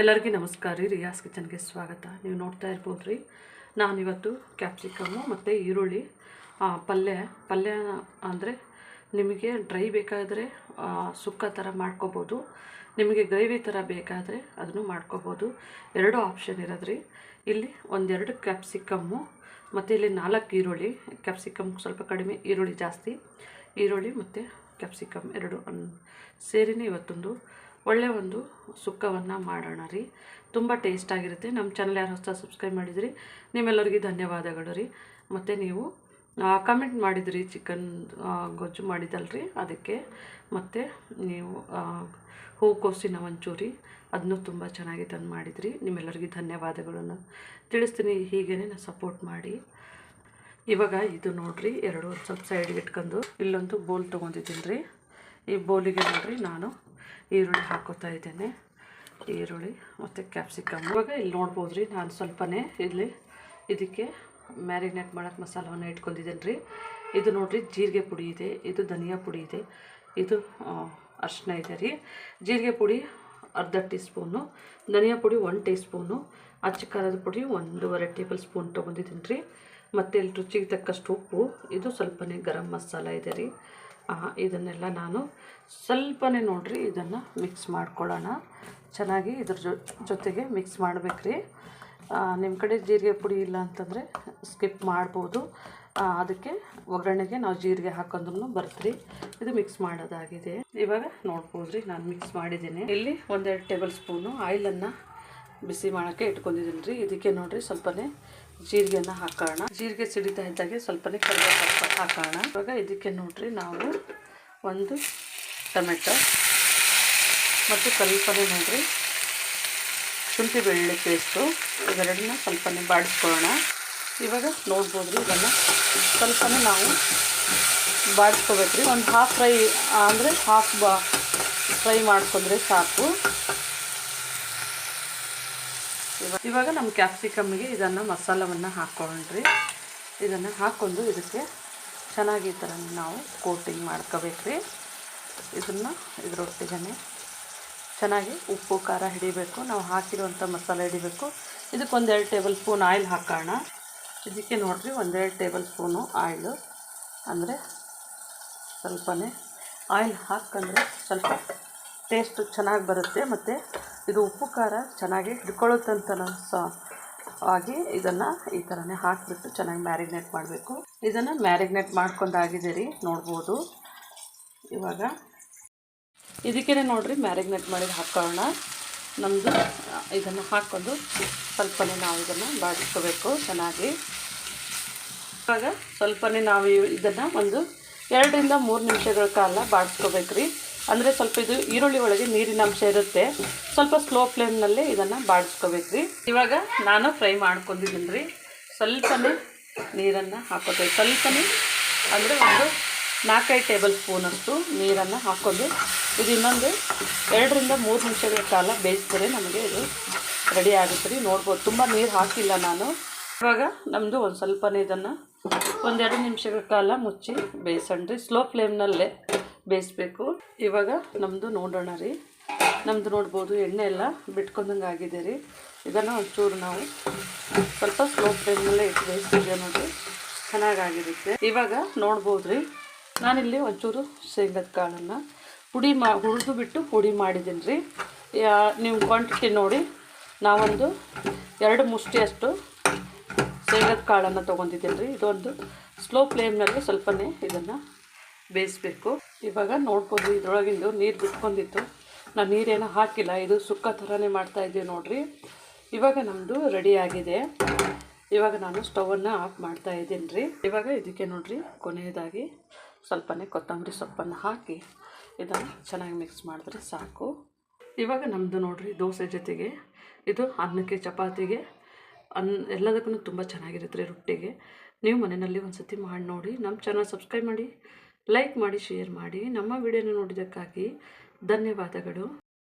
ಎಲ್ಲರಿಗೂ ನಮಸ್ಕಾರ ರೀ. ರಿಯಾಸ್ ಕಿಚನ್ಗೆ ಸ್ವಾಗತ. ನೀವು ನೋಡ್ತಾ ಇರ್ಬೋದು ರೀ ನಾನಿವತ್ತು ಕ್ಯಾಪ್ಸಿಕಮ್ಮು ಮತ್ತು ಈರುಳ್ಳಿ ಪಲ್ಯ. ಪಲ್ಯ ಅಂದರೆ ನಿಮಗೆ ಡ್ರೈ ಬೇಕಾದರೆ ಸುಕ್ಕ ಥರ ಮಾಡ್ಕೋಬೋದು. ನಿಮಗೆ ಗ್ರೇವಿ ಥರ ಬೇಕಾದರೆ ಅದನ್ನು ಮಾಡ್ಕೋಬೋದು. ಎರಡು ಆಪ್ಷನ್ ಇರೋದ್ರಿ. ಇಲ್ಲಿ ಒಂದೆರಡು ಕ್ಯಾಪ್ಸಿಕಮ್ಮು, ಮತ್ತು ಇಲ್ಲಿ ನಾಲ್ಕು ಈರುಳ್ಳಿ. ಕ್ಯಾಪ್ಸಿಕಮ್ ಸ್ವಲ್ಪ ಕಡಿಮೆ, ಈರುಳ್ಳಿ ಜಾಸ್ತಿ. ಈರುಳ್ಳಿ ಮತ್ತು ಕ್ಯಾಪ್ಸಿಕಮ್ ಎರಡು ಸೇರಿನೇ ಇವತ್ತೊಂದು ಒಳ್ಳೆಯ ಒಂದು ಸುಕ್ಕವನ್ನು ಮಾಡೋಣ ರೀ. ತುಂಬ ಟೇಸ್ಟಾಗಿರುತ್ತೆ ನಮ್ಮ ಚಾನಲ್ ಯಾರು ಹೊಸ ಸಬ್ಸ್ಕ್ರೈಬ್ ಮಾಡಿದ್ರಿ, ನಿಮ್ಮೆಲ್ಲರಿಗೂ ಧನ್ಯವಾದಗಳು ರೀ. ಮತ್ತು ನೀವು ಕಮೆಂಟ್ ಮಾಡಿದ್ರಿ ಚಿಕನ್ ಗೊಜ್ಜು ಮಾಡಿದಲ್ರಿ ಅದಕ್ಕೆ ಮತ್ತು ನೀವು ಹೂ ಹೂಕೋಸಿನ ಒಂಚೂರಿ ಅದನ್ನು ತುಂಬ ಚೆನ್ನಾಗಿ ತಂದು ಮಾಡಿದ್ರಿ. ನಿಮ್ಮೆಲ್ಲರಿಗೂ ಧನ್ಯವಾದಗಳನ್ನು ತಿಳಿಸ್ತೀನಿ. ಹೀಗೇ ಸಪೋರ್ಟ್ ಮಾಡಿ. ಇವಾಗ ಇದು ನೋಡ್ರಿ, ಎರಡು ಸ್ವಲ್ಪ ಸೈಡ್ಗೆ ಇಟ್ಕೊಂಡು ಇಲ್ಲೊಂದು ಬೋಲ್ ತೊಗೊಂಡಿದ್ದೀನಿ ರೀ. ಈ ಬೋಲಿಗೆ ನೋಡ್ರಿ, ನಾನು ಈರುಳ್ಳಿ ಹಾಕೋತಾ ಇದ್ದೇನೆ. ಈರುಳ್ಳಿ ಮತ್ತು ಕ್ಯಾಪ್ಸಿಕಮ್ ಇವಾಗ ಇಲ್ಲಿ ನೋಡ್ಬೋದು ರೀ ನಾನು ಸ್ವಲ್ಪನೇ ಇಲ್ಲಿ ಇದಕ್ಕೆ ಮ್ಯಾರಿನೇಟ್ ಮಾಡೋಕ್ಕೆ ಮಸಾಲವನ್ನು ಇಟ್ಕೊಂಡಿದ್ದೇನೆ ರೀ ಇದು ನೋಡಿರಿ, ಜೀರಿಗೆ ಪುಡಿ ಇದೆ, ಇದು ಧನಿಯಾ ಪುಡಿ ಇದೆ, ಇದು ಅರ್ಶಿನ ಇದೆ ರೀ. ಜೀರಿಗೆ ಪುಡಿ ಅರ್ಧ ಟೀ ಸ್ಪೂನು ಧನಿಯಾ ಪುಡಿ ಒನ್ ಟೀ ಸ್ಪೂನು ಅಚ್ಚ ಖಾರದ ಪುಡಿ ಒಂದೂವರೆ ಟೇಬಲ್ ಸ್ಪೂನ್ ತೊಗೊಂಡಿದ್ದೀನಿ ರೀ. ಮತ್ತು ಇಲ್ಲಿ ರುಚಿಗೆ ತಕ್ಕಷ್ಟು ಉಪ್ಪು, ಇದು ಸ್ವಲ್ಪನೇ ಗರಂ ಮಸಾಲ ಇದೆ ರೀ. ಇದನ್ನೆಲ್ಲ ನಾನು ಸ್ವಲ್ಪನೇ ನೋಡ್ರಿ, ಇದನ್ನು ಮಿಕ್ಸ್ ಮಾಡ್ಕೊಳ್ಳೋಣ. ಚೆನ್ನಾಗಿ ಇದ್ರ ಜೊತೆಗೆ ಮಿಕ್ಸ್ ಮಾಡಬೇಕ್ರಿ. ನಿಮ್ಮ ಕಡೆ ಜೀರಿಗೆ ಪುಡಿ ಇಲ್ಲ ಅಂತಂದರೆ ಸ್ಕಿಪ್ ಮಾಡ್ಬೋದು. ಅದಕ್ಕೆ ಒಗ್ಗರಣೆಗೆ ನಾವು ಜೀರಿಗೆ ಹಾಕೊಂಡ್ರು ಬರ್ತೀರಿ. ಇದು ಮಿಕ್ಸ್ ಮಾಡೋದಾಗಿದೆ. ಇವಾಗ ನೋಡ್ಬೋದ್ರಿ, ನಾನು ಮಿಕ್ಸ್ ಮಾಡಿದ್ದೀನಿ. ಇಲ್ಲಿ ಒಂದೆರಡು ಟೇಬಲ್ ಸ್ಪೂನು ಆಯಿಲನ್ನು ಬಿಸಿ ಮಾಡೋಕ್ಕೆ ಇಟ್ಕೊಂಡಿದ್ದೀನಿ ರೀ ಇದಕ್ಕೆ ನೋಡಿರಿ ಸ್ವಲ್ಪನೇ ಜೀರಿಗೆನ ಹಾಕೋಣ. ಜೀರಿಗೆ ಸಿಡಿತಾ ಇದ್ದಾಗೆ ಸ್ವಲ್ಪನೇ ಕರಿಬೇವು ಹಾಕೋಣ. ಇವಾಗ ಇದಕ್ಕೆ ನೋಡಿರಿ ನಾವು ಒಂದು ಟೊಮೆಟೊ ಮತ್ತು ಸ್ವಲ್ಪನೇ ನೋಡಿರಿ ಶುಂಠಿ ಬೆಳ್ಳುಳ್ಳಿ ಪೇಸ್ಟು ಇವೆರಡನ್ನ ಸ್ವಲ್ಪನೇ ಬಾಡಿಸ್ಕೊಳ್ಳೋಣ. ಇವಾಗ ನೋಡ್ಬೋದು ರೀ ಇದನ್ನು ಸ್ವಲ್ಪನೇ ನಾವು ಬಾಡಿಸ್ಕೋಬೇಕು ರೀ ಒಂದು ಹಾಫ್ ಫ್ರೈ ಅಂದರೆ ಹಾಫ್ ಬಾ ಫ್ರೈ ಮಾಡ್ಕೊಂಡ್ರೆ ಸಾಕು. ಇವಾಗ ನಮ್ಮ ಕ್ಯಾಪ್ಸಿಕಮ್ಗೆ ಇದನ್ನು ಮಸಾಲವನ್ನು ಹಾಕ್ಕೊಂಡ್ರಿ ಇದನ್ನು ಹಾಕ್ಕೊಂಡು ಇದಕ್ಕೆ ಚೆನ್ನಾಗಿ ಈ ಥರ ನಾವು ಕೋಟಿಂಗ್ ಮಾಡ್ಕೋಬೇಕ್ರಿ. ಇದನ್ನು ಇದರೊಟ್ಟಿಗೆ ಚೆನ್ನಾಗಿ ಉಪ್ಪು, ಖಾರ ಹಿಡಿಬೇಕು. ನಾವು ಹಾಕಿರುವಂಥ ಮಸಾಲೆ ಹಿಡಿಬೇಕು. ಇದಕ್ಕೆ ಒಂದೆರಡು ಟೇಬಲ್ ಸ್ಪೂನ್ ಆಯಿಲ್ ಹಾಕೋಣ. ಇದಕ್ಕೆ ನೋಡಿರಿ ಒಂದೆರಡು ಟೇಬಲ್ ಸ್ಪೂನು ಆಯಿಲು ಅಂದರೆ ಸ್ವಲ್ಪನೇ ಆಯಿಲ್ ಹಾಕಂದ್ರೆ ಸ್ವಲ್ಪ ಟೇಸ್ಟ್ ಚೆನ್ನಾಗಿ ಬರುತ್ತೆ. ಮತ್ತು ಇದು ಉಪ್ಪು ಖಾರ ಚೆನ್ನಾಗಿ ಹಿಡ್ಕೊಳ್ಳುತ್ತಂತ ಸ ಆಗಿ ಇದನ್ನು ಈ ಥರನೇ ಹಾಕಿಬಿಟ್ಟು ಚೆನ್ನಾಗಿ ಮ್ಯಾರಿನೇಟ್ ಮಾಡಬೇಕು. ಇದನ್ನು ಮ್ಯಾರಿನೇಟ್ ಮಾಡ್ಕೊಂಡಾಗಿದೆ ರೀ, ನೋಡ್ಬೋದು. ಇವಾಗ ಇದಕ್ಕೇ ನೋಡಿರಿ, ಮ್ಯಾರಿನೇಟ್ ಮಾಡಿ ಹಾಕೋಣ ನಮ್ಮದು ಇದನ್ನು ಹಾಕ್ಕೊಂಡು ಸ್ವಲ್ಪನೇ ನಾವು ಇದನ್ನು ಬಾಡಿಸ್ಕೋಬೇಕು ಚೆನ್ನಾಗಿ. ಇವಾಗ ಸ್ವಲ್ಪನೇ ನಾವು ಇದನ್ನು ಒಂದು ಎರಡರಿಂದ ಮೂರು ನಿಮಿಷಗಳ ಕಾಲ ಬಾಡಿಸ್ಕೋಬೇಕ್ರಿ. ಅಂದರೆ ಸ್ವಲ್ಪ ಇದು ಈರುಳ್ಳಿ ಒಳಗೆ ನೀರಿನ ಅಂಶ ಇರುತ್ತೆ. ಸ್ವಲ್ಪ ಸ್ಲೋ ಫ್ಲೇಮ್ನಲ್ಲೇ ಇದನ್ನು ಬಾಡಿಸ್ಕೋಬೇಕ್ರಿ ಇವಾಗ ನಾನು ಫ್ರೈ ಮಾಡ್ಕೊಂಡಿದ್ದೀನಿ ರೀ ಸ್ವಲ್ಪನೇ ನೀರನ್ನು ಹಾಕೋತೀವಿ ಸ್ವಲ್ಪನೇ ಅಂದರೆ ಒಂದು ನಾಲ್ಕೈದು ಟೇಬಲ್ ಸ್ಪೂನಷ್ಟು ನೀರನ್ನು ಹಾಕೊಂಡು ಇದು ಇನ್ನೊಂದು ಎರಡರಿಂದ ಮೂರು ನಿಮಿಷಗಳ ಕಾಲ ಬೇಯಿಸಿದ್ರೆ ನಮಗೆ ಇದು ರೆಡಿ ಆಗುತ್ತೆ ರೀ ನೋಡ್ಬೋದು. ತುಂಬ ನೀರು ಹಾಕಿಲ್ಲ ನಾನು. ಇವಾಗ ನಮ್ಮದು ಒಂದು ಸ್ವಲ್ಪನೇ ಇದನ್ನು ಒಂದೆರಡು ನಿಮಿಷಗಳ ಕಾಲ ಮುಚ್ಚಿ ಬೇಯಿಸಣ್ರಿ. ರೀ ಸ್ಲೋ ಫ್ಲೇಮ್ನಲ್ಲೇ ಬೇಯಿಸ್ಬೇಕು. ಇವಾಗ ನಮ್ಮದು ನೋಡೋಣ ರೀ. ನಮ್ಮದು ನೋಡ್ಬೋದು ಎಣ್ಣೆ ಎಲ್ಲ ಬಿಟ್ಕೊಂಡಂಗೆ ಆಗಿದೆ ರೀ. ಇದನ್ನು ಒಂಚೂರು ನಾವು ಸ್ವಲ್ಪ ಸ್ಲೋ ಫ್ಲೇಮಲ್ಲೇ ಇಟ್ಟು ಬೇಯಿಸ್ತಿದ್ದೆ ನೋಡಿರಿ ಚೆನ್ನಾಗಾಗಿರುತ್ತೆ. ಇವಾಗ ನೋಡ್ಬೋದು ರೀ. ನಾನಿಲ್ಲಿ ಒಂಚೂರು ಶೇಂಗದ ಕಾಳನ್ನು ಪುಡಿ ಮಾ, ಹುರಿದು ಬಿಟ್ಟು ಪುಡಿ ಮಾಡಿದ್ದೀನಿ ರೀ. ನೀವು ಕ್ವಾಂಟಿಟಿ ನೋಡಿ. ನಾವೊಂದು ಎರಡು ಮುಷ್ಟಿಯಷ್ಟು ಶೇಂಗದ ಕಾಳನ್ನು ತೊಗೊಂಡಿದ್ದೀನಿ ರೀ. ಇದೊಂದು ಸ್ಲೋ ಫ್ಲೇಮ್ನಲ್ಲಿ ಸ್ವಲ್ಪನೇ ಇದನ್ನು ಬೇಯಿಸ್ಬೇಕು. ಇವಾಗ ನೋಡ್ಬೋದು ಇದ್ರೊಳಗಿಂದು ನೀರು ಬಿಟ್ಕೊಂಡಿತ್ತು. ನಾನು ನೀರೇನೋ ಹಾಕಿಲ್ಲ, ಇದು ಸುಕ್ಕ ಥರನೇ ಮಾಡ್ತಾಯಿದ್ದೀವಿ ನೋಡಿರಿ. ಇವಾಗ ನಮ್ಮದು ಆಗಿದೆ. ಇವಾಗ ನಾನು ಸ್ಟವನ್ನು ಆಫ್ ಮಾಡ್ತಾ ಇದ್ದೀನಿ ರೀ ಇವಾಗ ಇದಕ್ಕೆ ನೋಡಿರಿ, ಕೊನೆಯದಾಗಿ ಸ್ವಲ್ಪನೇ ಕೊತ್ತಂಬರಿ ಸೊಪ್ಪನ್ನು ಹಾಕಿ ಇದನ್ನು ಚೆನ್ನಾಗಿ ಮಿಕ್ಸ್ ಮಾಡಿದ್ರೆ ಸಾಕು. ಇವಾಗ ನಮ್ಮದು ನೋಡಿರಿ ದೋಸೆ ಜೊತೆಗೆ, ಇದು ಅನ್ನಕ್ಕೆ ಚಪಾತಿಗೆ, ಅನ್ ಎಲ್ಲದಕ್ಕೂ ತುಂಬ ಚೆನ್ನಾಗಿರುತ್ತೆ ರೊಟ್ಟಿಗೆ. ನೀವು ಮನೆಯಲ್ಲಿ ಒಂದು ಸತಿ ಮಾಡಿ ನೋಡಿ, ನಮ್ಮ ಚಾನಲ್ ಸಬ್ಸ್ಕ್ರೈಬ್ ಮಾಡಿ. ಲೈಕ್ ಮಾಡಿ ಶೇರ್ ಮಾಡಿ ನಮ್ಮ ವಿಡಿಯೋನ ನೋಡಿದ್ದಕ್ಕಾಗಿ ಧನ್ಯವಾದಗಳು.